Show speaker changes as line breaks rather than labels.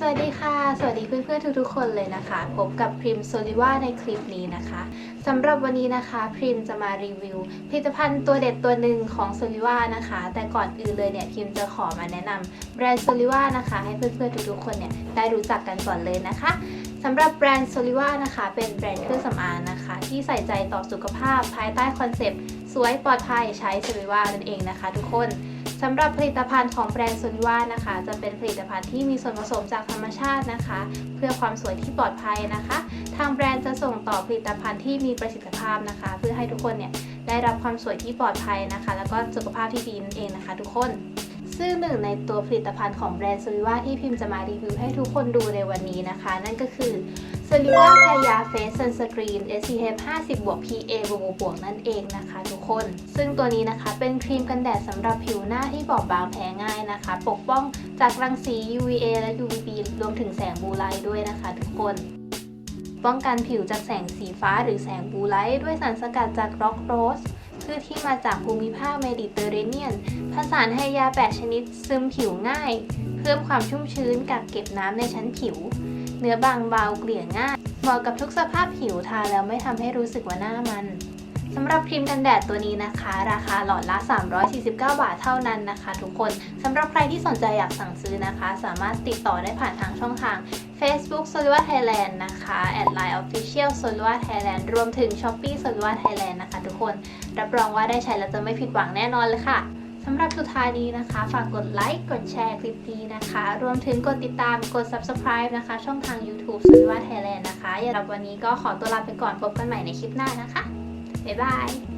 สวัสดีค่ะ สวัสดีเพื่อนๆทุกๆ คนเลยนะคะ พบกับพริมโซลิว่าในคลิปนี้นะคะสำหรับวันนี้นะคะพริมจะมารีวิวผลิตภัณฑ์ตัวเด็ดตัวหนึ่งของโซลิว่านะคะ แต่ก่อนอื่นเลยเนี่ยพริมจะขอมาแนะนำแบรนด์โซลิว่านะคะ ให้เพื่อนๆทุกๆ คนเนี่ยได้รู้จักกันก่อนเลยนะคะสำหรับแบรนด์โซลิว่านะคะ เป็นแบรนด์เครื่องสำอางนะคะ ที่ใส่ใจต่อสุขภาพภายใต้คอนเซปต์สวยปลอดภัยใช้โซลิว่านั่นเองนะคะ ทุกคน สำหรับผลิตภัณฑ์ของแบรนด์ซนิว่านะคะ จะเป็นผลิตภัณฑ์ที่มีส่วนผสมจากธรรมชาตินะคะ เพื่อความสวยที่ปลอดภัยนะคะ ทางแบรนด์จะส่งต่อผลิตภัณฑ์ที่มีประสิทธิภาพนะคะ เพื่อให้ทุกคนเนี่ยได้รับความสวยที่ปลอดภัยนะคะ แล้วก็สุขภาพที่ดีนั่นเองนะคะ ทุกคน ซึ่งหนึ่งในตัวผลิตภัณฑ์ของแบรนด์ซุนว่าที่พิมพ์จะมารีวิวให้ทุกคนดูในวันนี้นะคะ นั่นก็คือ s o l i v a h a y a Face Sunscreen SPF 50บวก PA บวกบวกนั่นเองนะคะทุกคน ซึ่งตัวนี้นะคะเป็นครีมกันแดดสำหรับผิวหน้าที่บอบบางแพ้ง่ายนะคะ ปกป้องจากรังสี UVA และ UVB รวมถึงแสงบูไลด้วยนะคะทุกคนป้องกันผิวจากแสงสีฟ้าหรือแสงบูไลท์ด้วยสารสกัดจากร็อกโรส พืชที่มาจากภูมิภาคเมดิเตอร์เรเนียน ผสานไฮยา 8 ชนิดซึมผิวง่าย เพิ่มความชุ่มชื้นกักเก็บน้ำในชั้นผิว เนื้อบางเบาเกลี่ยง่าย เหมาะกับทุกสภาพผิวทาแล้วไม่ทำให้รู้สึกว่าหน้ามันสำหรับครีมกันแดดตัวนี้นะคะ ราคาหลอดละ 349 บาทเท่านั้นนะคะ ทุกคนสำหรับใครที่สนใจอยากสั่งซื้อนะคะ สามารถติดต่อได้ผ่านทางช่องทาง Facebook s o l i v a Thailand นะคะ แอดไลน์ Official s o l i v a Thailand รวมถึง Shopee s o l i v a Thailand นะคะทุกคน รับรองว่าได้ใช้แล้วจะไม่ผิดหวังแน่นอนเลยค่ะสำหรับสุดท้ายนี้นะคะ ฝากกดไลค์ กดแชร์คลิปนี้นะคะ รวมถึงกดติดตาม กด subscribe นะคะ ช่องทาง YouTube สุริวาไทยแลนด์นะคะสำหรับวันนี้ก็ขอตัวลาไปก่อนพบกันใหม่ในคลิปหน้านะคะ บ๊ายบาย